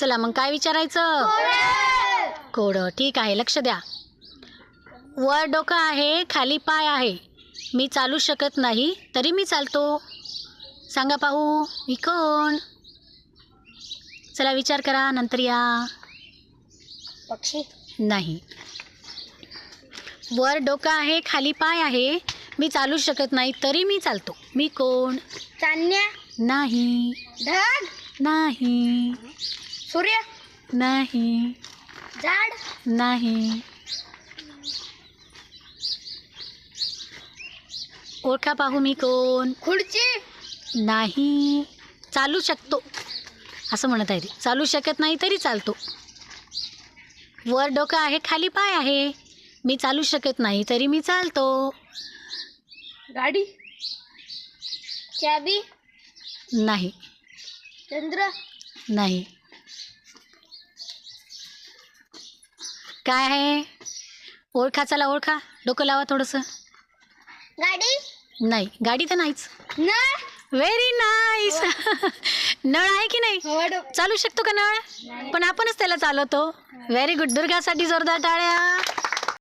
चला मग काय विचारायचं? कोडं ठीक आहे लक्ष द्या. वर डोकं आहे खाली पाय आहे. मी चालू शकत नाही तरी मी चालतो. सांगा पाहू मी कोण? चला विचार करा नंतर या. पक्षी? नाही. वर डोकं आहे खाली पाय आहे. मी चालू शकत नाही तरी मी चालतो. मी कोण? चांदण्या? नाही. ढग? नाही. सूर्य? नाही. झाड नाही. ओळखा पाहू मी कोण? खुर्ची? नाही. चालू शकतो. असं म्हणत आहे ती. चालू शकत नाही तरी चालतो. वर डोकं आहे खाली पाय आहे. मी चालू शकत नाही तरी मी चालतो. गाडी? चाबी? नाही. चंद्र नाही. काय आहे? ओळखा चला ओळखा. डोकं लावा थोडंसं. गाडी? नाही गाडी तर नाहीच. नळ? व्हेरी नाईस नळ आहे की नाही? हवा चालू शकतो का नळ? पण आपणच त्याला चालवतो. व्हेरी गुड दुर्गासाठी जोरदार टाळ्या.